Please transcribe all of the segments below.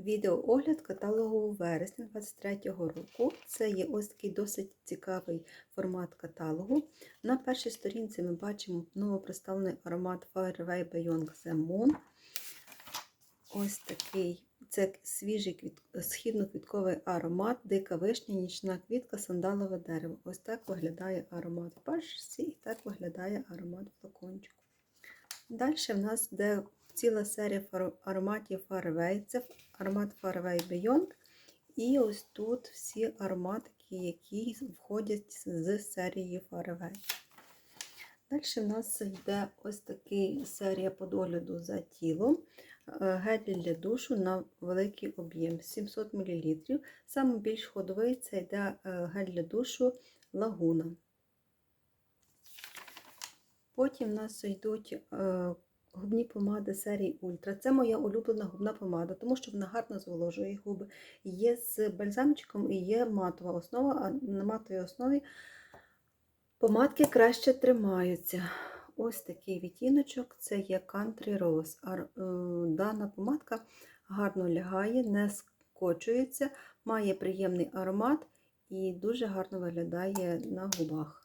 Відеоогляд каталогу вересня 2023 року. Це є ось такий досить цікавий формат каталогу. На першій сторінці ми бачимо новопредставлений аромат Fireway Beyond The Moon. Ось такий це свіжий квіт... східно-квітковий аромат, дика вишня, нічна квітка, сандалове дерево. Ось так виглядає аромат в пачці і так виглядає аромат в флакончику. Далі в нас йде ціла серія ароматів Faraway. Це аромат Faraway Beyond. І ось тут всі ароматики, які входять з серії Faraway. Далі в нас йде ось така серія по догляду за тілом. Гель для душу на великий об'єм 700 мл. Саме більш ходовий це йде гель для душу лагуна. Потім в нас йдуть губні помади серії Ультра. Це моя улюблена губна помада, тому що вона гарно зволожує губи. Є з бальзамчиком і є матова основа, а на матовій основі помадки краще тримаються. Ось такий відтіночок це є Country Rose. Дана помадка гарно лягає, не скочується, має приємний аромат і дуже гарно виглядає на губах.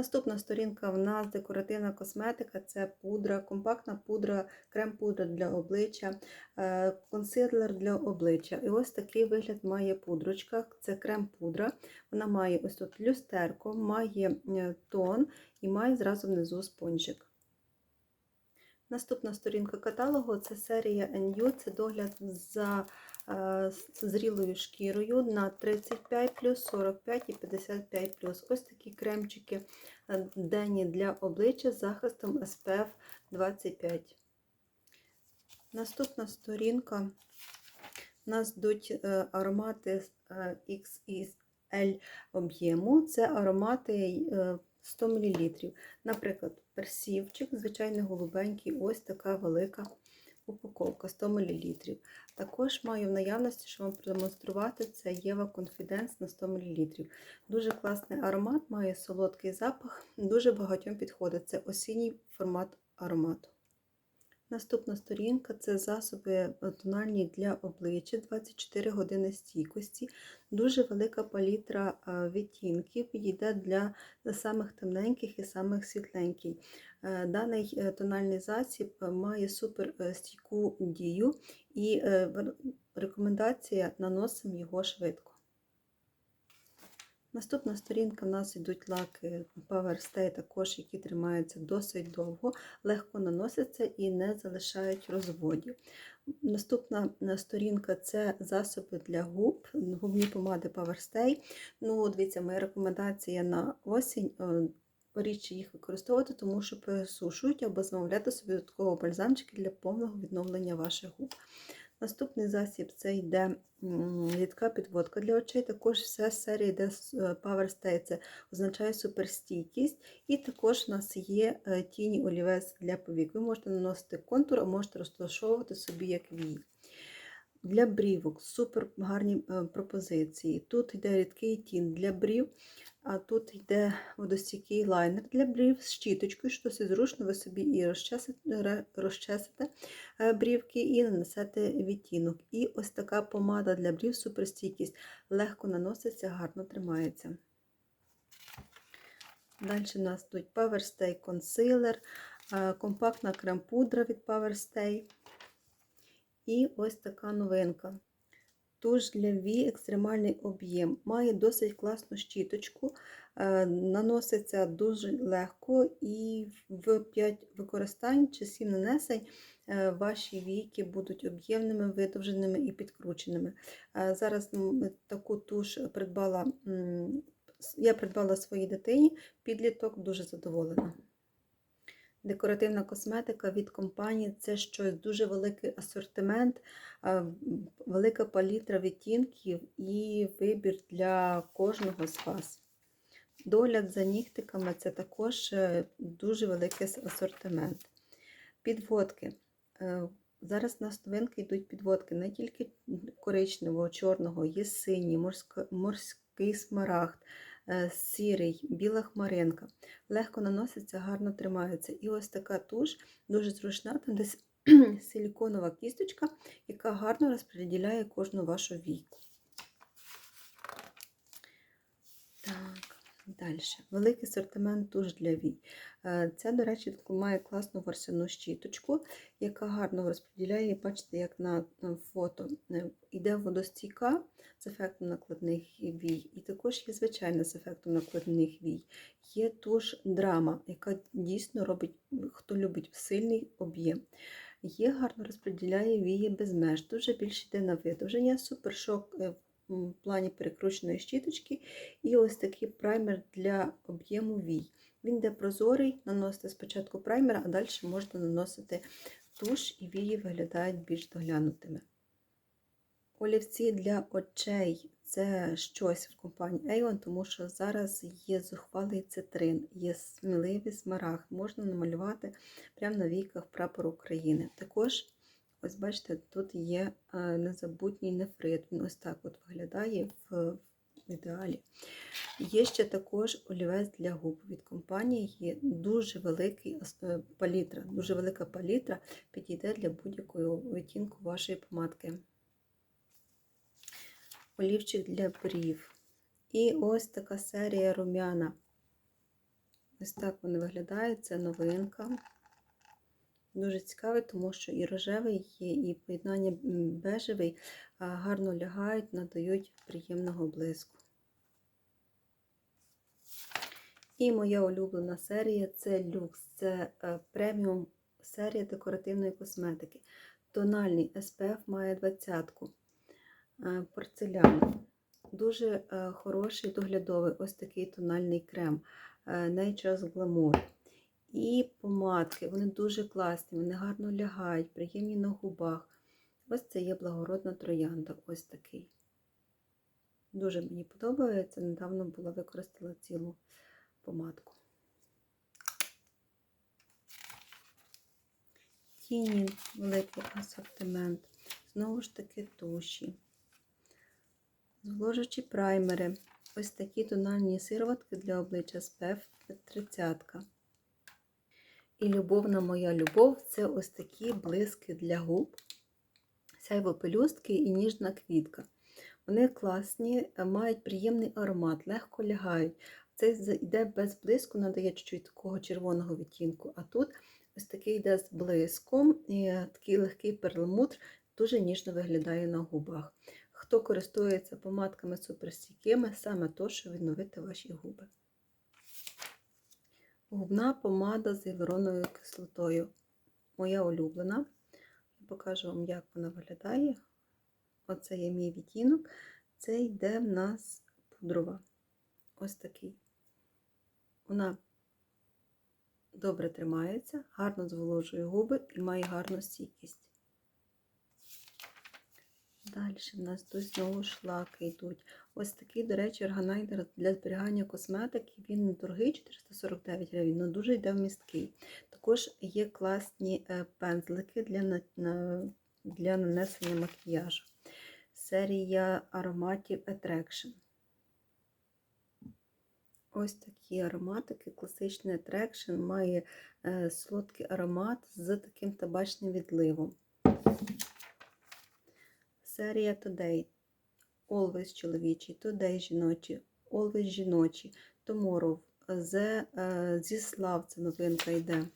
Наступна сторінка в нас декоративна косметика це пудра, компактна пудра, крем-пудра для обличчя, консилер для обличчя. І ось такий вигляд має пудрочка. Це крем-пудра. Вона має ось тут люстерко, має тон і має зразу внизу спонжик. Наступна сторінка каталогу це серія NU, це догляд за зрілою шкірою на 35, плюс 45 і 55. плюс. Ось такі кремчики денні для обличчя з захистом SPF 25. Наступна сторінка. У нас йдуть аромати XXL об'єму. Це аромати 100 мл. Наприклад, персівчик, звичайний голубенький, ось така велика упаковка 100 мл. Також маю в наявності, що вам продемонструвати, це Єва Confidence на 100 мл. Дуже класний аромат, має солодкий запах, дуже багатьом підходить. Це осінній формат аромату. Наступна сторінка це засоби тональні для обличчя 24 години стійкості. Дуже велика палітра відтінків підійде для самих темненьких і самих світленьких. Даний тональний засіб має супер стійку дію і рекомендація наносимо його швидко. Наступна сторінка в нас йдуть лаки Power Stay, також, які тримаються досить довго, легко наносяться і не залишають розводів. Наступна сторінка це засоби для губ, губні помади Power Stay. Ну, дивіться, моя рекомендація на осінь. Рідше їх використовувати, тому що пересушують або замовляти собі додатково бальзамчики для повного відновлення ваших губ. Наступний засіб це йде рідка підводка для очей. Також вся серія йде з Power Stay, це означає суперстійкість. І також у нас є е, тіні олівець для повік. Ви можете наносити контур, а можете розташовувати собі як вій. Для брівок супер гарні е, пропозиції. Тут йде рідкий тін для брів, а тут йде водостійкий лайнер для брів з щіточкою, що досить зручно, ви собі і розчесите, розчесите е, брівки, і нанесете відтінок. І ось така помада для брів, суперстійкість. Легко наноситься, гарно тримається. Далі у нас тут Power Stay е, компактна крем-пудра від Power Stay. І ось така новинка. Туш для V екстремальний об'єм. Має досить класну щіточку, е, наноситься дуже легко і в 5 використань чи 7 нанесень е, ваші віки будуть об'ємними, видовженими і підкрученими. Е, зараз таку туш придбала, я придбала своїй дитині, підліток дуже задоволена. Декоративна косметика від компанії це щось дуже великий асортимент, велика палітра відтінків і вибір для кожного з вас. Догляд за нігтиками це також е, дуже великий асортимент. Підводки. Е, зараз на новинки йдуть підводки не тільки коричневого, чорного, є синій, морський смарагд. Е, сірий, біла хмаринка. Легко наноситься, гарно тримається. І ось така туш, дуже зручна, там десь силіконова кісточка, яка гарно розподіляє кожну вашу війку. Далі. Великий асортимент туш для вій. Е, Це, до речі, має класну ворсяну щіточку, яка гарно розподіляє, бачите, як на фото. Е, Іде водостійка з ефектом накладних вій, і також є звичайна з ефектом накладних вій. Є туш драма, яка дійсно робить, хто любить сильний об'єм. Є гарно розподіляє вії без меж, дуже більше йде на видовження, супершок е, в плані перекрученої щіточки, і ось такий праймер для об'єму вій. Він йде прозорий, наносите спочатку праймер, а далі можна наносити туш, і вії виглядають більш доглянутими. Олівці для очей це щось в компанії Avon, тому що зараз є зухвалий цитрин, є сміливий смарагд, можна намалювати прямо на війках прапор України. Також, ось бачите, тут є е, незабутній нефрит. Він ось так от виглядає в ідеалі. Є ще також олівець для губ від компанії. Є дуже великий е, палітра, дуже велика палітра підійде для будь-якого відтінку вашої помадки. Олівчик для брів. І ось така серія рум'яна. Ось так вони виглядають, це новинка. Дуже цікавий, тому що і рожевий є, і поєднання бежевий гарно лягають, надають приємного блиску. І моя улюблена серія це люкс. Це е, преміум серія декоративної косметики. Тональний SPF має 20-ку. Порцеляна. Дуже е, хороший доглядовий ось такий тональний крем е, Nature's Glamour. І помадки, вони дуже класні, вони гарно лягають, приємні на губах. Ось це є благородна троянда, ось такий. Дуже мені подобається. Недавно була використала цілу помадку. Тіні, великий асортимент. Знову ж таки туші. Зволожучі праймери. Ось такі тональні сироватки для обличчя SPF 30. І любовна моя любов це ось такі блиски для губ, сяйво пелюстки і ніжна квітка. Вони класні, мають приємний аромат, легко лягають. Це йде без блиску, надає чуть-чуть такого червоного відтінку. А тут ось такий йде з блиском, і такий легкий перламутр, дуже ніжно виглядає на губах. Хто користується помадками суперстійкими, саме то, що відновити ваші губи. Губна помада з гіалуроновою кислотою. Моя улюблена. Я покажу вам, як вона виглядає. Оце є мій відтінок. Це йде в нас пудрова. Ось такий. Вона добре тримається, гарно зволожує губи і має гарну стійкість. Далі в нас тут знову шлаки йдуть. Ось такий, до речі, органайзер для зберігання косметики. Він недорогий, 449 гривень, але дуже йде вмісткий. Також є класні е, пензлики для для нанесення макіяжу. Серія ароматів Attraction. Ось такі ароматики. Класичний Attraction має е, солодкий аромат з таким табачним відливом. Серія Today. Always чоловічий, Today жіночі, Always жіночі, Tomorrow, The, е, зі слав, це новинка йде.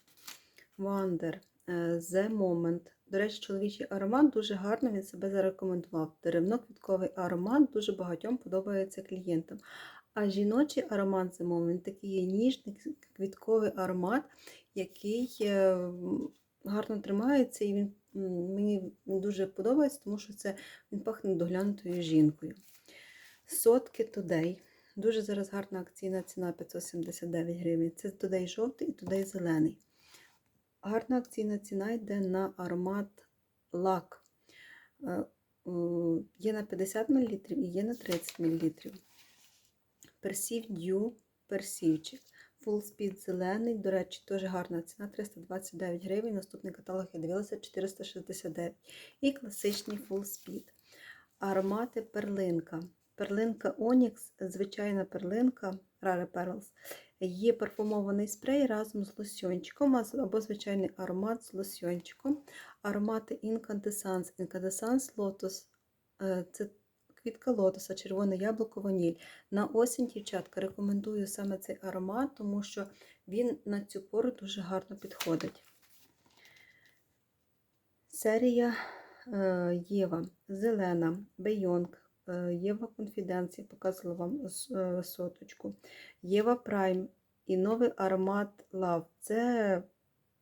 Wonder, е, The Moment. До речі, чоловічий аромат дуже гарно він себе зарекомендував. Деревно-квітковий аромат дуже багатьом подобається клієнтам. А жіночий аромат зимовий, він такий є ніжний квітковий аромат, який е, гарно тримається, і він мені дуже подобається, тому що це він пахне доглянутою жінкою. Сотки Today. Дуже зараз гарна акційна ціна 579 гривень. Це Today жовтий і Today зелений. Гарна акційна ціна йде на аромат лак. Е, є на 50 мл і є на 30 мл. Персів Дю персівчик. Full Speed зелений, до речі, теж гарна ціна 329 гривень. Наступний каталог я дивилася 469. І класичний Full Speed. Аромати перлинка. Перлинка Onyx, звичайна перлинка Rare Pearls. Є парфумований спрей разом з лосьончиком або звичайний аромат з лосьончиком. Аромати Incandescence. Incandescence Lotus. Е, Це квітка лотоса, червоне яблуко, ваніль. На осінь, дівчатка, рекомендую саме цей аромат, тому що він на цю пору дуже гарно підходить. Серія е, Єва, Зелена, Бейонг, е, Єва Конфіденція, показувала вам е, соточку. Єва Прайм і новий аромат Love. Це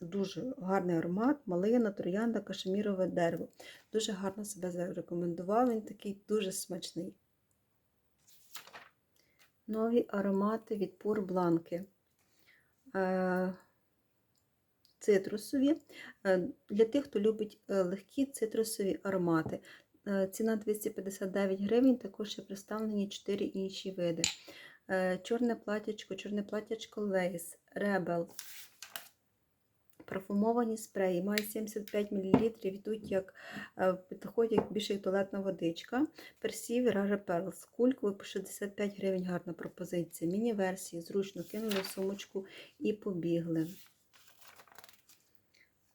дуже гарний аромат, малина, троянда, кашемірове дерево. Дуже гарно себе зарекомендував, він такий дуже смачний. Нові аромати від Пур Бланки. Е, Цитрусові. Е, Для тих, хто любить е, легкі цитрусові аромати. Ціна 259 гривень, також ще представлені 4 інші види. Чорне платячко, чорне платячко Лейс, Ребел. Парфумовані спреї, має 75 мл, йдуть як е, підходять як більше як туалетна водичка. Персів Ража Перлс. Кульковий по 65 гривень гарна пропозиція. Міні-версії, зручно кинули в сумочку і побігли.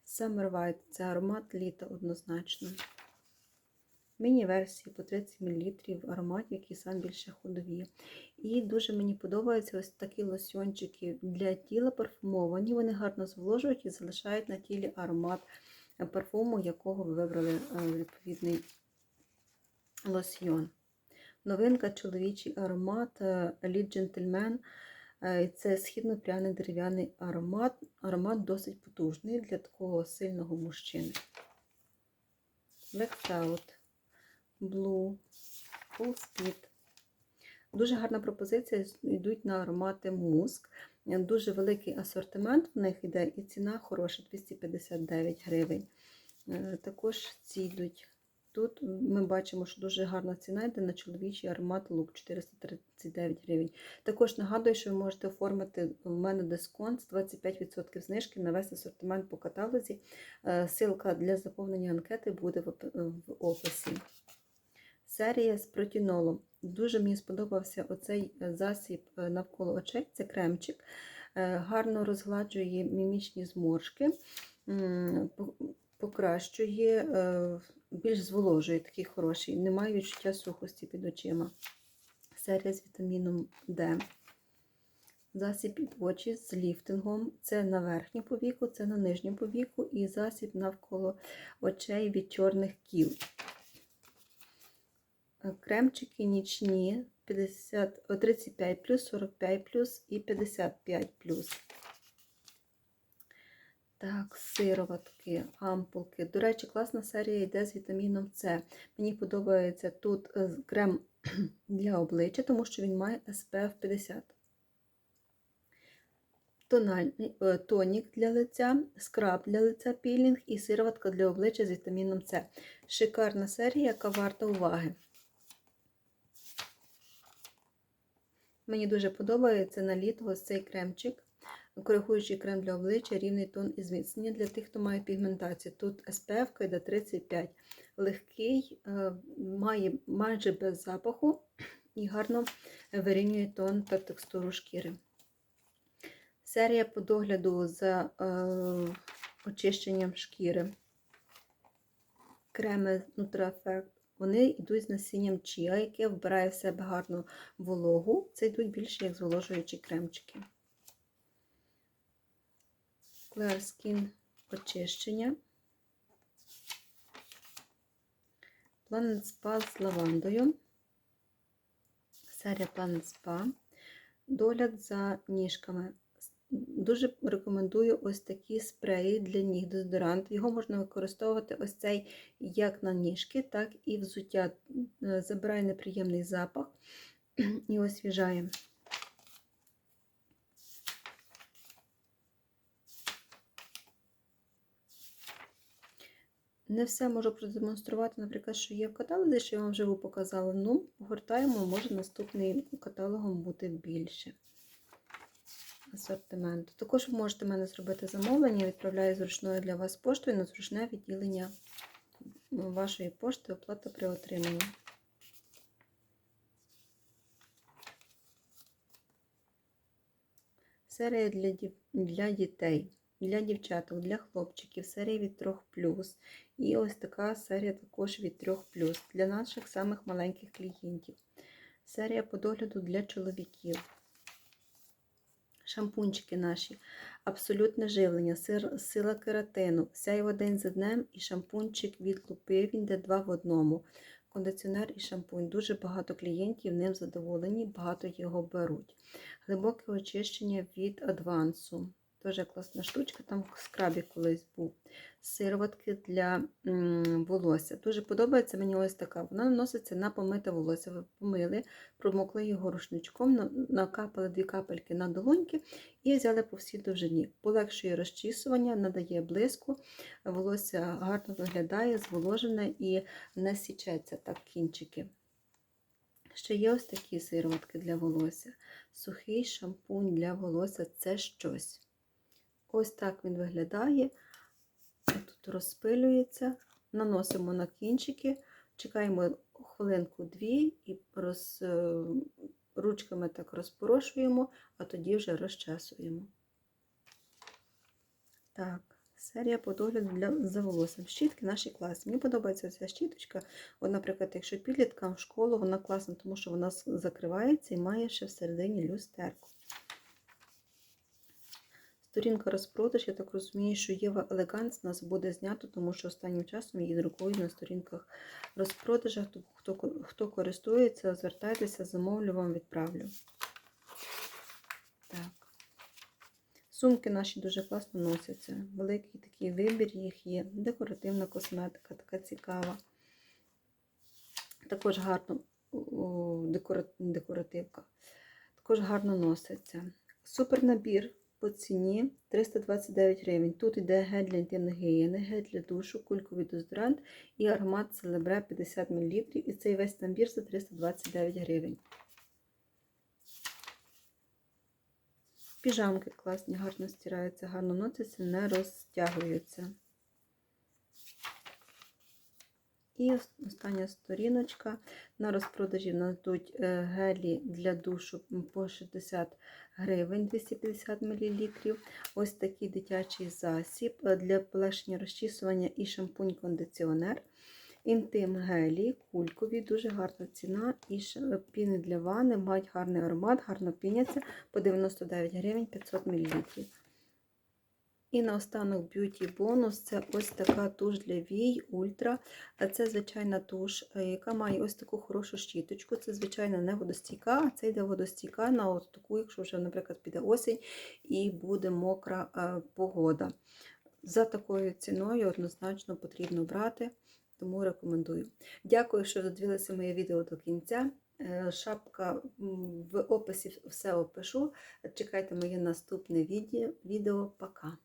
Summer White це аромат літа однозначно. Міні-версії по 30 мл аромат, який сам більше ходові. І дуже мені подобаються ось такі лосьончики для тіла парфумовані. Вони гарно зволожують і залишають на тілі аромат парфуму, якого ви вибрали е, відповідний лосьйон. Новинка чоловічий аромат е, Elite Gentleman. Е, Це східно-пряний дерев'яний аромат. Аромат досить потужний для такого сильного мужчини. Black Out, Blue, Full Speed. Дуже гарна пропозиція. Йдуть на аромати муск. Дуже великий асортимент в них йде, і ціна хороша 259 гривень. Е, Також ці йдуть. Тут ми бачимо, що дуже гарна ціна йде на чоловічий аромат лук 439 гривень. Також нагадую, що ви можете оформити в мене дисконт з 25% знижки на весь асортимент по каталозі. Е, Силка для заповнення анкети буде в описі. Серія з протінолом. Дуже мені сподобався оцей е, засіб е, навколо очей. Це кремчик. Е, Гарно розгладжує мімічні зморшки, покращує, більш зволожує, такий хороший. Немає відчуття сухості під очима. Серія з вітаміном Д. Засіб під очі з ліфтингом. Це на верхню повіку, це на нижню повіку і засіб навколо очей від чорних кіл. Е, Кремчики нічні 50, 35 плюс, 45 плюс і 55 плюс. Так, сироватки, ампулки. До речі, класна серія йде з вітаміном С. Мені подобається тут е, крем для обличчя, тому що він має SPF 50. Тональний, е, тонік для лиця, скраб для лиця, пілінг і сироватка для обличчя з вітаміном С. Шикарна серія, яка варта уваги. Мені дуже подобається на літо ось цей кремчик. Коригуючий крем для обличчя, рівний тон і зміцнення для тих, хто має пігментацію. Тут SPF йде 35. Легкий, е, має майже без запаху і гарно вирівнює тон та текстуру шкіри. Серія по догляду за е, очищенням шкіри. Креми Nutrafect. Вони йдуть з насінням чія, яке вбирає в себе гарну вологу. Це йдуть більше як зволожуючі кремчики. Clear Skin очищення. Planet Spa з лавандою. Серія Planet Spa. Догляд за ніжками. Дуже рекомендую ось такі спреї для ніг, дезодорант. Його можна використовувати ось цей як на ніжки, так і взуття. Е, Забирає неприємний запах і освіжає. Не все можу продемонструвати, наприклад, що є в каталозі, що я вам вживу показала. Ну, погортаємо, може наступний каталогом бути більше асортименту. Також ви можете в мене зробити замовлення, відправляю зручною для вас поштою на зручне відділення вашої пошти, оплата при отриманні. серія для, дів- для дітей, для дівчаток, для хлопчиків, серія від 3 І ось така серія також від 3 для наших самих маленьких клієнтів. Серія по догляду для чоловіків. Шампунчики наші, абсолютне живлення, сир, сила кератину, сяйво день за днем і шампунчик від лупи, він де два в одному. Кондиціонер і шампунь. Дуже багато клієнтів ним задоволені, багато його беруть. Глибоке очищення від адвансу. Дуже класна штучка, там в скрабі колись був. Сироватки для волосся. Дуже подобається мені ось така. Вона наноситься на помите волосся. Ви помили, промокли його рушничком, накапали дві капельки на долоньки і взяли по всій довжині. Полегшує розчісування, надає блиску, волосся гарно виглядає, зволожене і не січеться так кінчики. Ще є ось такі сироватки для волосся. Сухий шампунь для волосся це щось. Ось так він виглядає. Тут розпилюється, наносимо на кінчики, чекаємо хвилинку-дві і роз, е, ручками так розпорошуємо, а тоді вже розчесуємо. Так, серія по догляду для за волоссям. Щітки наші класні. Мені подобається ця щіточка. От, наприклад, якщо підліткам в школу, вона класна, тому що вона закривається і має ще всередині люстерку. Сторінка розпродаж, я так розумію, що Єва Елеганс нас буде знято, тому що останнім часом її друкують на сторінках розпродажах. Хто, хто користується, звертайтеся, замовлю вам відправлю. Так. Сумки наші дуже класно носяться. Великий такий вибір їх є. Декоративна косметика, така цікава. Також гарно декоративка. Також гарно носиться. Супер набір по ціні 329 гривень. Тут йде гель для інтимної гігієни, гель для душу, кульковий дезодорант і аромат Целебре 50 мл. І цей весь набір за 329 гривень. Піжамки класні, гарно стираються, гарно носяться, не розтягуються. І остання сторіночка. На розпродажі нас йдуть е, гелі для душу по 60 гривень 250 мл. Ось такий дитячий засіб е, для полегшення розчісування і шампунь-кондиціонер. Інтим гелі, кулькові, дуже гарна ціна. І е, піни для ванни мають гарний аромат, гарно піняться по 99 гривень 500 мл. І наостанок б'юті бонус це ось така туш для вій ультра. Це звичайна туш, е, яка має ось таку хорошу щіточку. Це, звичайно, не водостійка, а це йде водостійка на от таку, якщо вже, наприклад, піде осінь і буде мокра е, погода. За такою ціною однозначно потрібно брати, тому рекомендую. Дякую, що додивилися моє відео до кінця. Е, Шапка в описі все опишу. Чекайте моє наступне відео. відео. Пока!